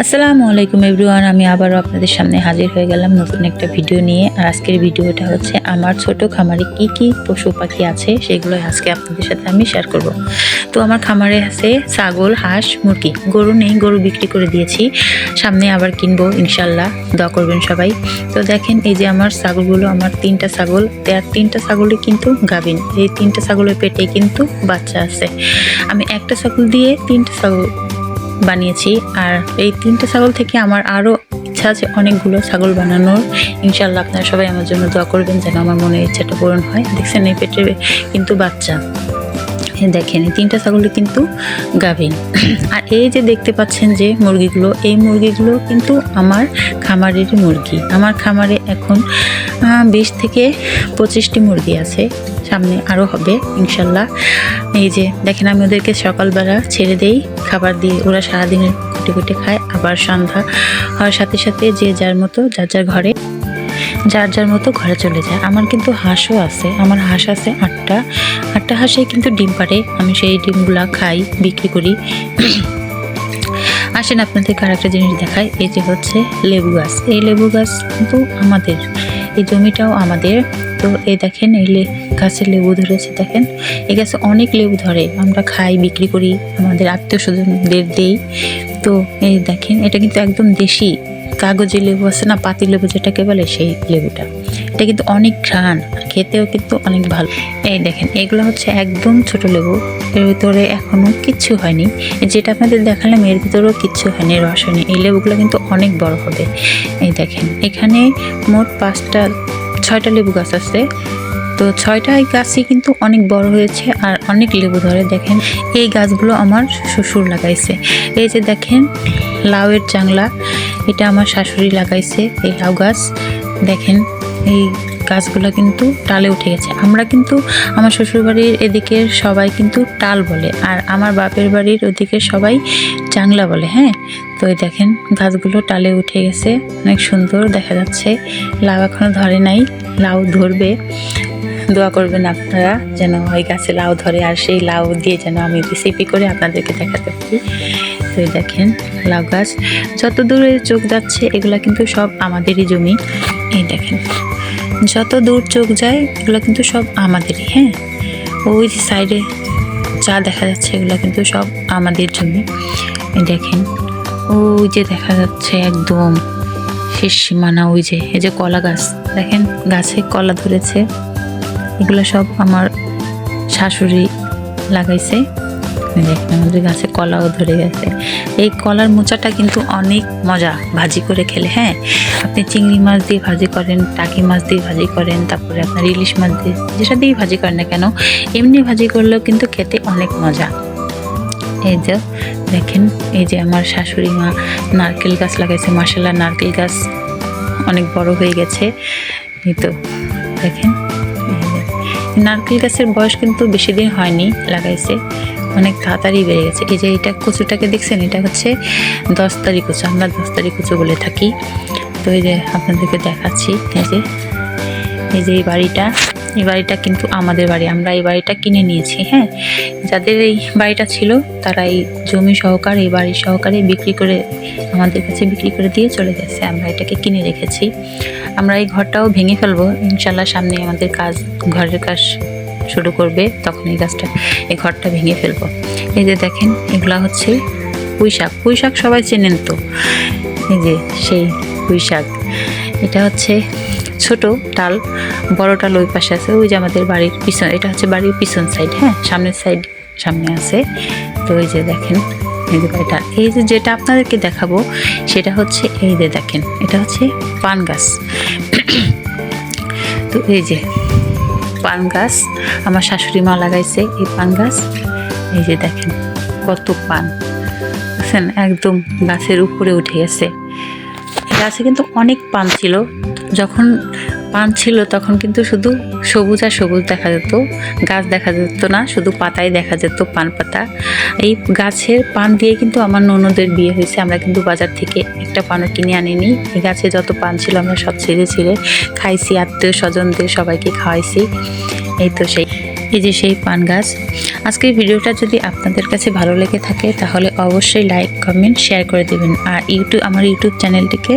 আসসালামু আলাইকুম এভরিওয়ান, আমি আবারও আপনাদের সামনে হাজির হয়ে গেলাম নতুন একটা ভিডিও নিয়ে। আর আজকের ভিডিওটা হচ্ছে, আমার ছোট খামারে কি কি পশু পাখি আছে সেগুলো আজকে আপনাদের সাথে আমি শেয়ার করব। তো আমার খামারে আছে ছাগল, হাঁস, মুরগি। গরু নেই, গরু বিক্রি করে দিয়েছি। সামনে আবার কিনবো, ইনশাল্লাহ। দোয়া করবেন সবাই। তো দেখেন, এই যে আমার ছাগলগুলো, আমার তিনটা ছাগল। আর তিনটা ছাগলই কিন্তু গাভিন। এই তিনটা ছাগলের পেটে কিন্তু বাচ্চা আছে। আমি একটা ছাগল দিয়ে তিনটা ছাগল বানিয়েছি। আর এই তিনটে ছাগল থেকে আমার আরও ইচ্ছা আছে অনেকগুলো ছাগল বানানোর। ইনশাল্লাহ আপনারা সবাই আমার জন্য দোয়া করবেন যেন আমার মনের ইচ্ছাটা পূরণ হয়। দেখছেন এই পেটে কিন্তু বাচ্চা। দেখেন তিনটা ছাগলই কিন্তু গাভিন। আর এই যে দেখতে পাচ্ছেন যে মুরগিগুলো এই মুরগিগুলো কিন্তু আমার খামারের মুরগি। আমার খামারে এখন বিশ থেকে পঁচিশটি মুরগি আছে। সামনে আরও হবে ইনশাল্লাহ। এই যে দেখেন আমি ওদেরকে সকালবেলা ছেড়ে দেই খাবার দিয়ে ওরা সারাদিনের কুটে কুটে খায়। আবার সন্ধ্যা হওয়ার সাথে সাথে যে যার মতো যার যার ঘরে যার যার মতো ঘরে চলে যায়। আমার কিন্তু হাঁসও আছে। আমার হাঁস আছে আটটা। আটটা হাঁসে কিন্তু ডিম পাড়ে। আমি সেই ডিমগুলা খাই, বিক্রি করি। আসেন আপনাদেরকে আর একটা জিনিস দেখাই। এই যে হচ্ছে লেবু গাছ। এই লেবু গাছ কিন্তু আমাদের, এই জমিটাও আমাদের। তো এই দেখেন, এই গাছে লেবু ধরেছে, দেখেন। এই গাছে অনেক লেবু ধরে। আমরা খাই, বিক্রি করি। আমাদের আত্মীয় স্বজনদের দেই। তো এই দেখেন, এটা কিন্তু একদম দেশি। কাগজে লেবু আছে না পাতি লেবু যেটাকে বলে সেই লেবুটা। এটা কিন্তু অনেক ঘ্রাণ, আর খেতেও কিন্তু অনেক ভালো। এই দেখেন, এগুলো হচ্ছে একদম ছোট লেবু। এর ভিতরে এখনও কিচ্ছু হয়নি। যেটা আপনাদের দেখালাম, এর ভিতরেও কিচ্ছু হয়নি, রস হয়নি। এই লেবুগুলো কিন্তু অনেক বড় হবে। এই দেখেন, এখানে মোট পাঁচটা, ছয়টা লেবু গাছ আছে। তো ছয়টা গাছই কিন্তু অনেক বড় হয়েছে, আর অনেক লেবু ধরে। দেখেন, এই গাছগুলো আমার শ্বশুর লাগাইছে। এই যে দেখেন, লাউয়ের জাংলা এটা আমার শাশুড়ি লাগাইছে, এই লাউ গাছ। দেখেন, এই গাছগুলো কিন্তু টালে উঠে গেছে। আমরা কিন্তু আমার শ্বশুরবাড়ির এদিকে সবাই কিন্তু টাল বলে, আর আমার বাপের বাড়ির ওদিকে সবাই জাংলা বলে হ্যাঁ? তো দেখেন, গাছগুলো টালে উঠে গেছে। অনেক সুন্দর দেখা যাচ্ছে। লাউ এখনও ধরে নাই, লাউ ধরবে। দোয়া করবেন আপনারা যেন ওই গাছে লাউ ধরে আর সেই লাউ দিয়ে যেন আমি রেসিপি করে আপনাদেরকে দেখাতে পারি। তো দেখেন লাউ গাছ, যত দূরে চোখ যাচ্ছে, এগুলো কিন্তু সব আমাদেরই জমি। এই দেখেন, যত দূর চোখ যায়, এগুলো কিন্তু সব আমাদেরই হ্যাঁ? ওই যে সাইডে যা দেখা যাচ্ছে, এগুলো কিন্তু সব আমাদের জমি। এই দেখেন, ওই যে দেখা যাচ্ছে একদম শেষ সীমানা, ওই যে, এই যে কলা গাছ। দেখেন, গাছে কলা ধরেছে। এগুলো সব আমার শাশুড়ি লাগাইছে। দেখেন আমাদের গাছে কলাও ধরে গেছে। এই কলার মোচাটা কিন্তু অনেক মজা, ভাজি করে খেলে হ্যাঁ? আপনি চিংড়ি মাছ দিয়ে ভাজি করেন, টাকি মাছ দিয়ে ভাজি করেন, তারপরে আপনার ইলিশ মাছ দিয়ে যেটা দিয়েই ভাজি করেন না কেন, এমনি ভাজি করলেও কিন্তু খেতে অনেক মজা। এই যে দেখেন, এই যে আমার শাশুড়ি মা নারকেল গাছ লাগাইছে মাসাল্লাহ নারকেল গাছ অনেক বড় হয়ে গেছে। এই তো দেখেন। নারকেল গাছের বয়স কিন্তু বেশি দিন হয়নি, লাগাইছে। অনেক তাড়াতাড়ি বেড়ে গেছে। এই যে এটা কচুটাকে দেখছেন, এটা হচ্ছে দশ তারিখ কচু, আমরা দশ তারিখ কচু বলে থাকি। তো এই যে আপনাদেরকে দেখাচ্ছি, এই যে এই যে এই বাড়িটা এই বাড়িটা কিন্তু আমাদের বাড়ি, আমরা এই বাড়িটা কিনে নিয়েছি হ্যাঁ? যাদের এই বাড়িটা ছিল, তারা এই জমি সহকারে, এই বাড়ি সহকারে বিক্রি করে আমাদের কাছে বিক্রি করে দিয়ে চলে গেছে। আমরা এটাকে কিনে রেখেছি। আমরা এই ঘরটাও ভেঙে ফেলব। ইনশাল্লাহ সামনে আমাদের কাজ, ঘরের কাজ শুরু করবে, তখন এই গাছটা, এই ঘরটা ভেঙে ফেলব। এই যে দেখেন, এগুলা হচ্ছে পুঁই শাক। পুঁই শাক সবাই চেনেন তো? এই যে সেই পুঁই শাক। এটা হচ্ছে ছোট ডাল, বড় ডাল ওই পাশে আছে, ওই যে আমাদের বাড়ির পিছন, এটা হচ্ছে বাড়ির পিছন সাইড হ্যাঁ সামনের সাইড সামনে আছে। তো ওই যে দেখেন এই যে এটা এই যে যেটা আপনাদেরকে দেখাবো, সেটা হচ্ছে এই যে দেখেন, এটা হচ্ছে পান গাছ। তো এই যে পান গাছ, আমার শাশুড়ি মা লাগাইছে এই পান গাছ। এই যে দেখেন কত পান। বুঝছেন একদম গাছের উপরে উঠে গেছে। গাছে কিন্তু অনেক পান ছিল। যখন পান ছিল তখন কিন্তু শুধু সবুজ আর সবুজ দেখা যেত, গাছ দেখা যেত না, শুধু পাতাই দেখা যেত, পান পাতা। এই গাছের পান দিয়ে কিন্তু আমার ননদের বিয়ে হয়েছে, আমরা কিন্তু বাজার থেকে একটা পানও কিনে আনিনি। এই গাছে যত পান ছিল আমরা সব ছিঁড়ে ছিঁড়ে খাইছি, আত্মীয় স্বজনদের সবাইকে খাওয়াইছি। এই তো সেই, এই যে সেই পান গাছ। আজকের ভিডিওটা যদি আপনাদের কাছে ভালো লেগে থাকে, তাহলে অবশ্যই লাইক কমেন্ট শেয়ার করে দেবেন। আর ইউটিউব আমার ইউটিউব চ্যানেলটিকে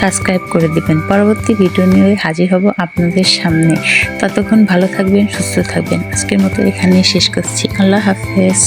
সাবস্ক্রাইব করে দেবেন। পরবর্তী ভিডিও নিয়ে হাজির হব আপনাদের সামনে। ততক্ষণ ভালো থাকবেন, সুস্থ থাকবেন। আজকের মতো এখানেই শেষ করছি। আল্লাহ হাফেজ।